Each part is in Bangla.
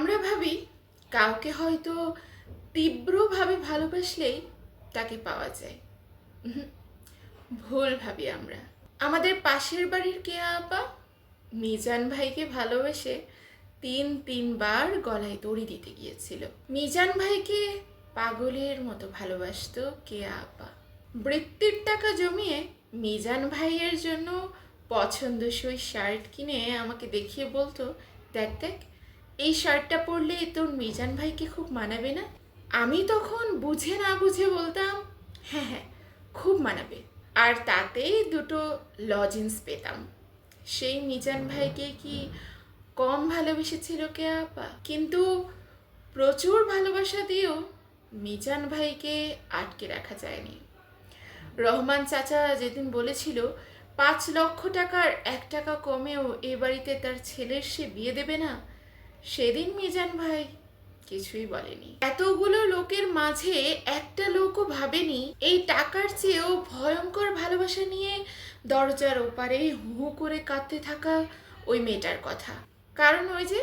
আমরা ভাবি কাউকে হয়তো তীব্রভাবে ভালোবাসলেই তাকে পাওয়া যায়। ভুল ভাবি আমরা। আমাদের পাশের বাড়ির কেয়া আপা? মিজান ভাইকে ভালোবেসে তিন, তিনবার গলায় দড়ি দিতে গিয়েছিল। মিজান ভাইকে পাগলের মতো ভালোবাসতো কেয়া আপা? বৃত্তির টাকা জমিয়ে মিজান ভাইয়ের জন্য পছন্দসই শার্ট কিনে আমাকে দেখিয়ে বলতো, দেখ দেখ এই শার্টটা পরলে তোর মিজান ভাইকে খুব মানাবে না? আমি তখন বুঝে না বুঝে বলতাম হ্যাঁ হ্যাঁ খুব মানাবে। আর তাতেই দুটো লজেন্স পেতাম। সেই মিজান ভাইকে কি কম ভালোবেসেছিল কে আপা? কিন্তু প্রচুর ভালোবাসা দিয়েও মিজান ভাইকে আটকে রাখা যায়নি। রহমান চাচা যেদিন বলেছিল, পাঁচ লক্ষ টাকার এক টাকা কমেও এ বাড়িতে তার ছেলের সে বিয়ে দেবে না? সেদিন মিজান ভাই কিছুই বলেনি। এতগুলো লোকের মাঝে একটা লোকও ভাবেনি এই টাকার চেয়েও ভয়ঙ্কর ভালোবাসা নিয়ে দরজার ওপারে হু হু করে কাঁদতে থাকা ওই মেয়েটার কথা। কারণ ওই যে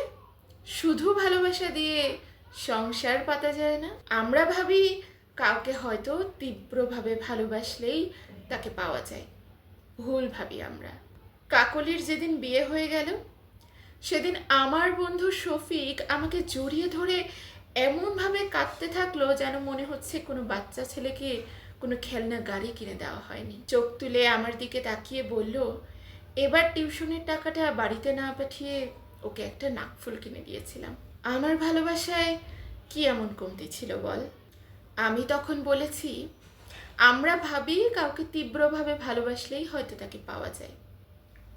শুধু ভালোবাসা দিয়ে সংসার পাতা যায় না, আমরা ভাবি কাউকে হয়তো তীব্রভাবে ভালোবাসলেই তাকে পাওয়া যায়। ভুল ভাবি আমরা। কাকলির যেদিন বিয়ে হয়ে গেল সেদিন আমার বন্ধু শফিক আমাকে জড়িয়ে ধরে এমনভাবে কাঁদতে থাকল যেন মনে হচ্ছে কোনো বাচ্চা ছেলেকে কোনো খেলনা গাড়ি কিনে দেওয়া হয়নি। চোখ তুলে আমার দিকে তাকিয়ে বলল, এবার টিউশনের টাকাটা বাড়িতে না পাঠিয়ে ওকে একটা নাকফুল কিনে দিয়েছিলাম। আমার ভালোবাসায় কি এমন কমতি ছিল বল? আমি তখন বলেছি, আমরা ভাবি কাউকে তীব্রভাবে ভালোবাসলেই হয়তো তাকে পাওয়া যায়।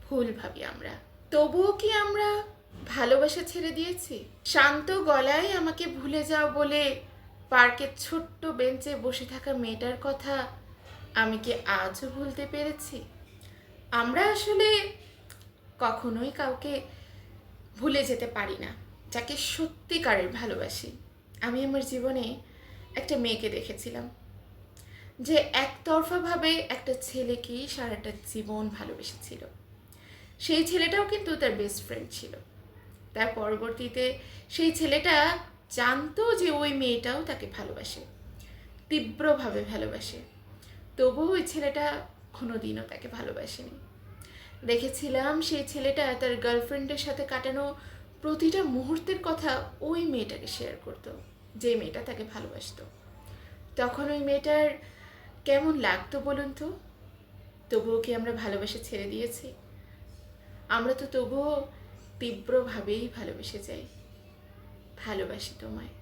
ভুল ভাবি আমরা। তবুও কি আমরা ভালোবাসা ছেড়ে দিয়েছি? শান্ত গলায় আমাকে ভুলে যাও বলে পার্কের ছোট্ট বেঞ্চে বসে থাকা মেয়েটার কথা আমি কি আজও ভুলতে পেরেছি? আমরা আসলে কখনোই কাউকে ভুলে যেতে পারি না, যাকে সত্যিকারের ভালোবাসি। আমি আমার জীবনে একটা মেয়েকে দেখেছিলাম, যে একতরফাভাবে একটা ছেলেকেই সারাটা জীবন ভালোবেসেছিল। সেই ছেলেটাও কিন্তু তার বেস্ট ফ্রেন্ড ছিল। তার পরবর্তীতে সেই ছেলেটা জানতো যে ওই মেয়েটাও তাকে ভালোবাসে, তীব্রভাবে ভালোবাসে। তবুও ওই ছেলেটা কোনোদিনও তাকে ভালোবাসেনি। দেখেছিলাম সেই ছেলেটা তার গার্লফ্রেন্ডের সাথে কাটানো প্রতিটা মুহূর্তের কথা ওই মেয়েটাকে শেয়ার করতো, যে মেয়েটা তাকে ভালোবাসতো। তখন ওই মেয়েটার কেমন লাগতো বলুন তো? তবুও কি আমরা ভালোবাসা ছেড়ে দিয়েছি? আমরা তো তবুও তীব্রভাবেই ভালোবেসে যাই। ভালোবাসি তোমায়।